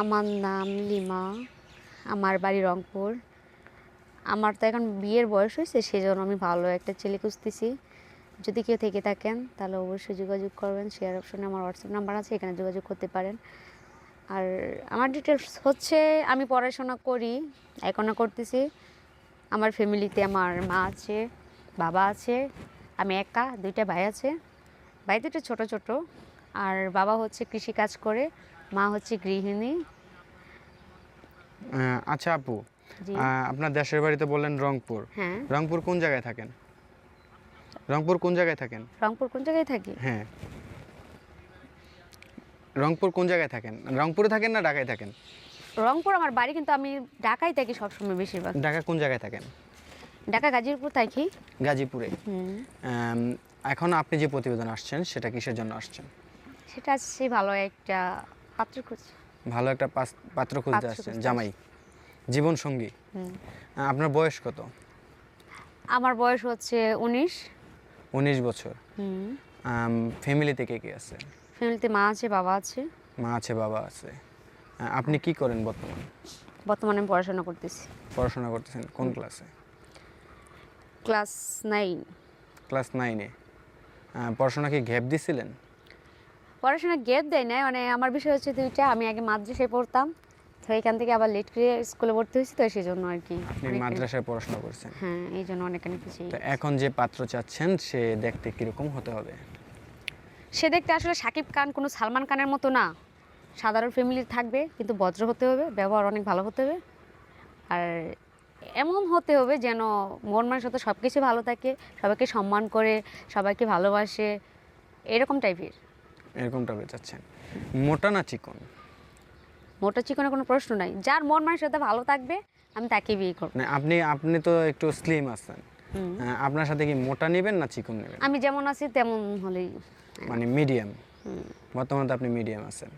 আমার নাম লিমা, আমার বাড়ি রংপুর। আমার তো এখন বিয়ের বয়স হয়েছে সেই জন্য আমি ভালো একটা ছেলে খুঁজতেছি। যদি কেউ থেকে থাকেন, তাহলে অবশ্যই যোগাযোগ করবেন। শেয়ার অপশনে আমার হোয়াটসঅ্যাপ নাম্বার আছে, এখানে যোগাযোগ করতে পারেন। আর আমার ডিটেলস হচ্ছে, আমি পড়াশোনা করি এখনও করতেছি। আমার ফ্যামিলিতে আমার মা আছে, বাবা আছে, আমি একা, দুইটা ভাই আছে। ভাই দুটো ছোটো ছোটো। আর বাবা হচ্ছে কৃষি কাজ করে। মা হচ্ছে গৃহিণী। আচ্ছা আপু আপনার দেশের বাড়িতে বললেন রংপুর। হ্যাঁ। রংপুর কোন জায়গায় থাকেন? রংপুর কোন জায়গায় থাকেন? রংপুর কোন জায়গায় থাকি? হ্যাঁ। রংপুর কোন জায়গায় থাকেন? রংপুরে থাকেন না ঢাকায় থাকেন? রংপুর আমার বাড়ি কিন্তু আমি ঢাকায় থাকি সবসময় বেশিরভাগ। ঢাকা কোন জায়গায় থাকেন? ঢাকা গাজীপুর থাকি। গাজীপুরে। এখন আপনি যে প্রতিবেদন আসছেন সেটা কিসের জন্য আসছেন? সেটা আছে ভালো একটা পাত্র খোঁজ ভালো একটা পাত্র খুঁজতে আসছেন জামাই। জীবন সঙ্গী। আপনার বয়স কত? আমার বয়স হচ্ছে উনিশ। উনিশ বছর। হুম। ফ্যামিলিতে কে কে আছে? ফ্যামিলিতে মা আছে বাবা আছে। মা আছে বাবা আছে। আপনি কি করেন বর্তমানে? বর্তমানে আমি পড়াশোনা করতেছি। পড়াশোনা করতেছেন কোন ক্লাসে? Class nine. ক্লাস নাইনে। পড়াশোনা কি গ্যাপ দিছিলেন? পড়াশোনা গ্যাপ দেয় নাই। মানে আমার বিষয় হচ্ছে দুইটা আমি আগে মাদ্রাসায় পড়তাম তো এখান থেকে আবার লেট করে স্কুলে ভর্তি হয়েছি তো সেই জন্য আর কি আপনি মাদ্রাসায় পড়াশোনা করছেন? হ্যাঁ এই জন্য অনেকখানি পিছিয়ে তো এখন যে পাত্র চাচ্ছেন সে দেখতে কীরকম হতে হবে? সে দেখতে আসলে সাকিব খান কোনো সালমান খানের মতো না। সাধারণ ফ্যামিলির থাকবে কিন্তু ভদ্র হতে হবে ব্যবহার অনেক ভালো হতে হবে। আর এমন হতে হবে যেন মন মানুষের সাথে সব কিছু ভালো থাকে সবাইকে সম্মান করে সবাইকে ভালোবাসে এরকম টাইপের এরকমটা চাচ্ছেন। মোটা না চিকন? মোটা চিকনের কোনো প্রশ্ন নাই। যার মন মানুষের সাথে ভালো থাকবে আমি তাকে বিয়ে করব। না আপনি আপনি তো একটু স্লিম আছেন। আপনার সাথে কি মোটা নেবেন না চিকন নেবেন? আমি যেমন আছি তেমন হলেই মানে মিডিয়াম। বর্তমানে আপনি মিডিয়াম আছেন।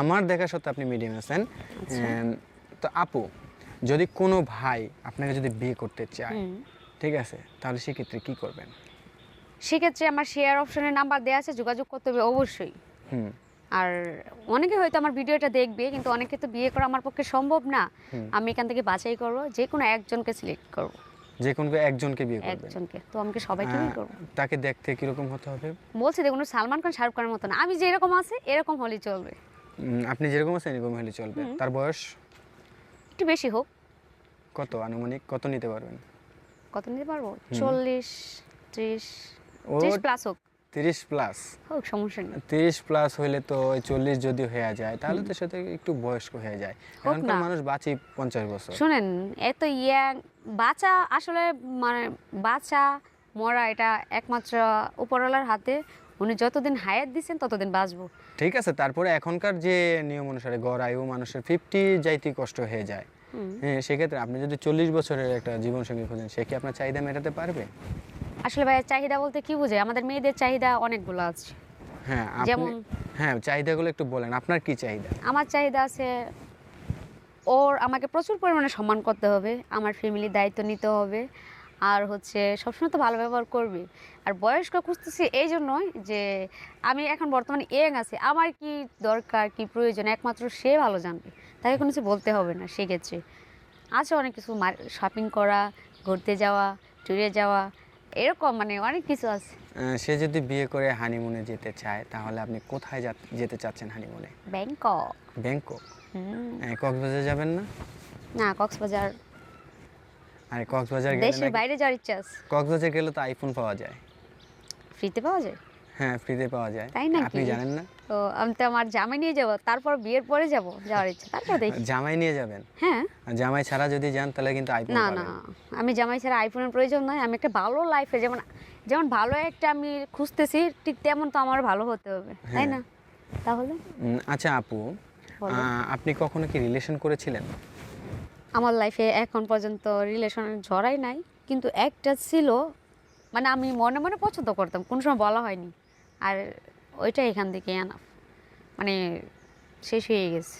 আমার দেখা সত্ত্বে আপনি মিডিয়াম আছেন। আচ্ছা। তো আপু যদি কোনো ভাই আপনাকে যদি বিয়ে করতে চায় ঠিক আছে? তাহলে সেক্ষেত্রে কি করবেন? সেক্ষেত্রে আমার শেয়ার অপশনের নাম্বার দেওয়া আছে যোগাযোগ করতে হবে অবশ্যই। হুম। আর অনেকে হয়তো আমার ভিডিওটা দেখবে কিন্তু অনেকে তো বিয়ে করা আমার পক্ষে সম্ভব না। আমি এখান থেকে বাছাই করব যে কোনো একজনকে সিলেক্ট করব। যে কোনো একজনকে বিয়ে করবেন একজনকে। তো আমাকে সবাইকে বিয়ে আহ, করব? তাকে দেখতে কীরকম হতে হবে? বলছি দেখুন সালমান খান শাহরুখ খানের মতো না। আমি যেরকম আছে এরকম হলেই চলবে। আপনি যেরকম আছেন এরকম হলে চলবে। তার বয়স? একটু বেশি হোক। কত আনুমানিক? কত নিতে পারবেন? কত নিতে পারব? চল্লিশ ত্রিশ ও ত্রিশ প্লাস হোক। তিরিশ প্লাস হোক সমস্যা নেই। তিরিশ প্লাস হইলে তো ওই চল্লিশ যদি হয়ে যায় তাহলে তো সেটা একটু বয়স্ক হয়ে যায়। এখনকার না। মানুষ বাঁচি পঞ্চাশ বছর। শুনেন এত ইয়াং আসলে মানে বাচ্চা মরা এটা একমাত্র উপরওয়ালার হাতে। উনি যতদিন হায়াত দিচ্ছেন ততদিন বাঁচবো। ঠিক আছে তারপরে এখনকার যে নিয়ম অনুসারে গড় আয়ু মানুষের ফিফটি যাইতে কষ্ট হয়ে যায়। হ্যাঁ সেক্ষেত্রে আপনি যদি চল্লিশ বছরের একটা জীবনসঙ্গী খোঁজেন সে কি আপনার চাহিদা মেটাতে পারবে? আসলে ভাইয়ের চাহিদা বলতে কি বোঝায়? আমাদের মেয়েদের চাহিদা অনেকগুলো আছে। হ্যাঁ আপনি যেমন? হ্যাঁ চাহিদাগুলো একটু বলেন। আপনার কি চাহিদা? আমার চাহিদা আছে ওর আমাকে প্রচুর পরিমাণে সম্মান করতে হবে আমার ফ্যামিলির দায়িত্ব নিতে হবে আর হচ্ছে সবসময় তো ভালো ব্যবহার করবে। আর বয়স্ক খুঁজতেছি এই জন্যই যে আমি এখন বর্তমানে ইয়ং আছি আমার কি দরকার কি প্রয়োজন? একমাত্র সে ভালো জানবে। তাকে কোনো কিছু বলতে হবে না সেক্ষেত্রে আছে অনেক কিছু শপিং করা ঘুরতে যাওয়া ট্যুরে যাওয়া এরকম মানে অনেক কিছু আছে। সে যদি বিয়ে করে হানিমুনে যেতে চায় তাহলে আপনি কোথায় যেতে চাচ্ছেন হানিমুনে ব্যাংকক। ব্যাংকক? কক্সবাজার যাবেন না? না কক্সবাজার। আরে কক্সবাজার গেলে দেশের বাইরে যাওয়ার ইচ্ছা আছে। কক্সবাজার গেলে তো আইফোন পাওয়া যায়। ফ্রিতে পাওয়া যায়? হ্যাঁ ফ্রিতে পাওয়া যায়। তাই নাকি? আপনি জানেন না? তো আমি তো আমার জামাই নিয়ে যাব তারপর বিয়ের পরে যাব যাওয়ার ইচ্ছা তারপর দেখি। জামাই নিয়ে যাবেন? হ্যাঁ। জামাই ছাড়া যদি যান তাহলে কিন্তু আইফোন না না আমি জামাই ছাড়া আইফোনের প্রয়োজন নয় আমি একটা ভালো লাইফে যেমন যেমন ভালো একটা আমি খুঁজতেছি ঠিক তেমন তো আমার ভালো হতে হবে তাই না? তাহলে? আচ্ছা আপু আপনি কখনো কি রিলেশন করেছিলেন? আমার লাইফে এখন পর্যন্ত রিলেশনের ঝড়াই নাই কিন্তু একটা ছিল মানে আমি মনে মনে পছন্দ করতাম কোনো সময় বলা হয়নি। আর ওইটা এখান থেকে আনা মানে শেষ হয়ে গেছে।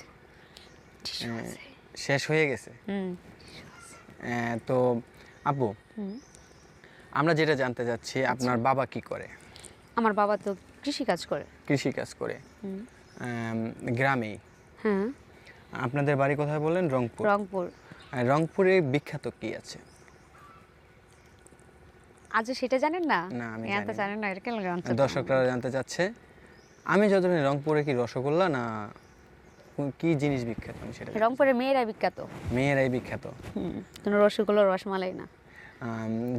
শেষ হয়ে গেছে? হুম। তো আপু আমরা যেটা জানতে চাচ্ছি আপনার বাবা কি করে? আমার বাবা তো কৃষি কাজ করে। কৃষি কাজ করে গ্রামেই হ্যাঁ। আপনাদের বাড়ি কোথায় বললেন রংপুর। রংপুর। রংপুরে বিখ্যাত কি আছে? আজ সেটা জানেন না? না, আমি জানি জানেন না জানতে দর্শকরা জানতে চাচ্ছে আমি রংপুরে কি রসগোল্লা না কি জিনিস বিখ্যাত আমি সেটা জানি। রংপুরের মেয়েরা বিখ্যাত। মেয়েরাই বিখ্যাত। কোনো রসগোল্লা রসমালাই না।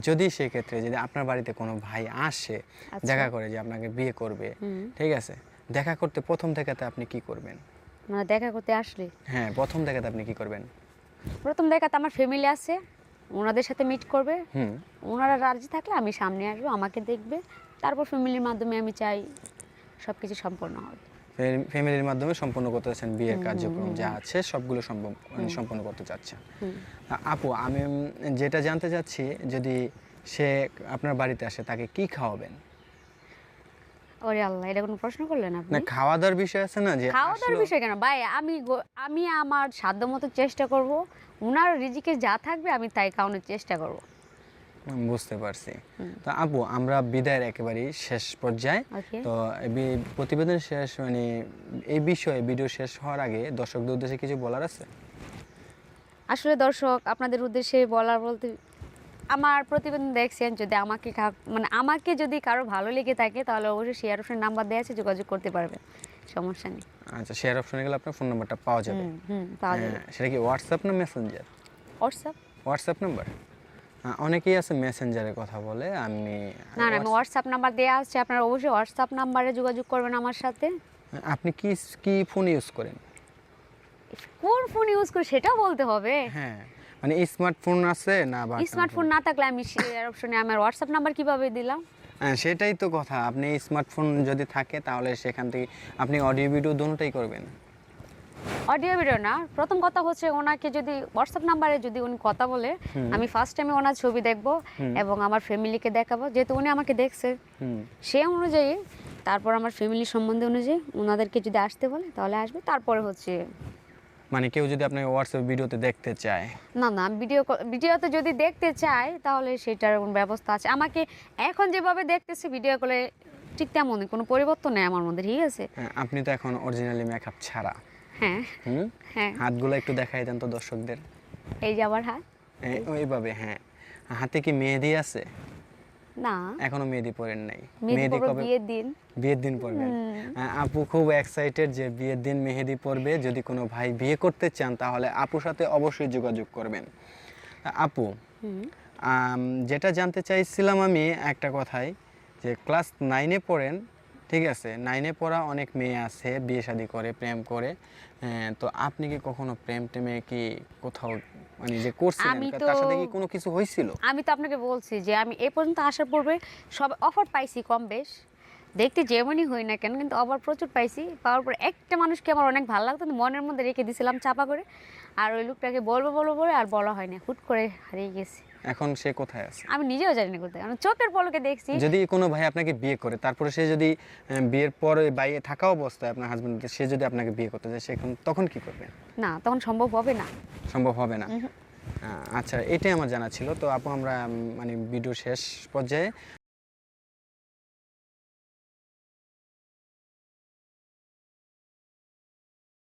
যদি সেক্ষেত্রে যদি আপনার বাড়িতে কোনো ভাই আসে আচ্ছা। দেখা করে যে আপনাকে বিয়ে করবে ঠিক আছে? দেখা করতে প্রথম দেখাতে আপনি কি করবেন? মানে দেখা করতে আসলে? হ্যাঁ প্রথম দেখাতে আপনি কি করবেন? প্রথম দেখাতে আমার ফ্যামিলি আছে। ওনাদের সাথে মিট করবে। ওনারা রাজি থাকলে আমি সামনে আসব আমাকে দেখবে। তারপর ফ্যামিলির মাধ্যমে আমি চাই সব কিছু সম্পন্ন হবে। ফ্যামিলির মাধ্যমে সম্পন্ন করতে চাচ্ছেন বিয়ের কার্যক্রম যা আছে সবগুলো সম্ভব মানে সম্পন্ন করতে চাচ্ছেন। আপু আমি যেটা জানতে চাচ্ছি যদি সে আপনার বাড়িতে আসে তাকে কি খাওয়াবেন? ওরে আল্লাহ এটা কোনো প্রশ্ন করলেন আপনি? না খাওয়া দাওয়ার বিষয় আছে না যে খাওয়া দাওয়ার বিষয় কেন? ভাই আমি আমি আমার সাধ্য মতো চেষ্টা করব ওনার রিজিকে যা থাকবে আমি তাই খাওয়ানোর চেষ্টা করব। বুঝতে পারছি। তো আপু আমরা বিদায়ের একেবারেই শেষ পর্যায়ে। তো প্রতিবেদন শেষ মানে এই বিষয়ে ভিডিও শেষ হওয়ার আগে দর্শকদের উদ্দেশ্যে কিছু বলার আছে? আসলে দর্শক আপনাদের উদ্দেশ্যে বলার বলতে আমার প্রতিবেদন দেখছেন যদি আমাকে মানে আমাকে যদি কারও ভালো লেগে থাকে তাহলে অবশ্যই শেয়ার অপশন নাম্বার দেওয়া আছে যোগাযোগ করতে পারবেন। সমস্যা নেই। আচ্ছা শেয়ার অপশনে গেলে আপনার ফোন নাম্বারটা পাওয়া যাবে। হুম পাওয়া যাবে। হ্যাঁ, সেটা কি হোয়াটসঅ্যাপ না মেসেঞ্জার হোয়াটসঅ্যাপ হোয়াটসঅ্যাপ নাম্বার অনেকেই আছে মেসেঞ্জারে কথা বলে আমি না না আমি হোয়াটসঅ্যাপ নাম্বার দেওয়া আছে আপনারা অবশ্যই হোয়াটসঅ্যাপ নাম্বারে যোগাযোগ করবেন আমার সাথে। আপনি কি কি ফোন ইউজ করেন? কোন ফোন ইউজ করি সেটাও বলতে হবে। হ্যাঁ। মানে স্মার্টফোন আছে না বা স্মার্টফোন না থাকলে আমি শেয়ার অপশনে আমার হোয়াটসঅ্যাপ নাম্বার কীভাবে দিলাম? হ্যাঁ সেটাই তো কথা। আপনি স্মার্টফোন যদি থাকে তাহলে সেখান থেকে আপনি অডিও ভিডিও দুটোই করবেন। অডিও ভিডিও না। প্রথম কথা হচ্ছে ওনাকে যদি হোয়াটসঅ্যাপ নাম্বারে যদি উনি কথা বলে আমি ফার্স্ট টাইমে ওনার ছবি দেখব এবং আমার ফ্যামিলিকে দেখাবো। যেহেতু উনি আমাকে দেখছে সে অনুযায়ী তারপর আমার ফ্যামিলি সম্বন্ধে অনুযায়ী ওনাদেরকে যদি আসতে বলে তাহলে আসবে। তারপরে হচ্ছে মানে কেউ যদি আপনাকে হোয়াটসঅ্যাপ ভিডিওতে দেখতে চায়। না না ভিডিও ভিডিওতে যদি দেখতে চায় তাহলে সেটার কোনো ব্যবস্থা আছে। আমাকে এখন যেভাবে দেখতেছি ভিডিও কলে ঠিক তেমনই কোনো পরিবর্তন নেই আমার মধ্যে ঠিক আছে? হ্যাঁ, আপনি তো এখন অরিজিনালি মেকআপ ছাড়া। হ্যাঁ হ্যাঁ। হাতগুলো একটু দেখাই দেন তো দর্শকদের। এই যে আমার হাত। এই, ওইভাবে হ্যাঁ। হাতে কি মেহেদি আছে? না। এখনও মেহেদি পরেন নাই। মেহেদি কবে বিয়ের দিন। বিয়ের দিন পরবেন। আপু খুব এক্সাইটেড যে বিয়ের দিন মেহেদি পরবে। যদি কোনো ভাই বিয়ে করতে চান তাহলে আপুর সাথে অবশ্যই যোগাযোগ করবেন। আপু যেটা জানতে চাইছিলাম আমি একটা কথাই যে ক্লাস নাইনে পড়েন ঠিক আছে নাইনে পড়া অনেক মেয়ে আছে বিয়ে শাদী করে প্রেম করে। তো আপনি কি কখনো প্রেম টেমে কি কোথাও মানে যে করছিলেন আমি তার সাথে কি কোনো কিছু হয়েছিল আমি তো আপনাকে বলছি যে আমি এ পর্যন্ত আসার পূর্বে সব অফার পাইছি কম বেশ। দেখতে যেমনই হই না কেন কিন্তু অফার প্রচুর পাইছি। পাওয়ার পর একটা মানুষকে আমার অনেক ভালো লাগতো মনের মধ্যে রেখে দিয়েছিলাম চাপা করে। আর ওই লোকটাকে বলব বলব বলে আর বলা হয়নি। হুট করে হারিয়ে গেছি। এখন সে কোথায় আছে? আমি নিজেও জানি না কোথায় কারণ চোখের পলকে দেখছি। যদি কোনো ভাই আপনাকে বিয়ে করে তারপরে সে যদি বিয়ের পর বাইরে থাকা অবস্থায় আপনার হাজবেন্ডকে সে যদি আপনাকে বিয়ে করতে যায় সে তখন কি করবে? না তখন সম্ভব হবে না। সম্ভব হবে না? আচ্ছা এটাই আমার জানা ছিল। তো আপু আমরা মানে ভিডিও শেষ পর্যায়ে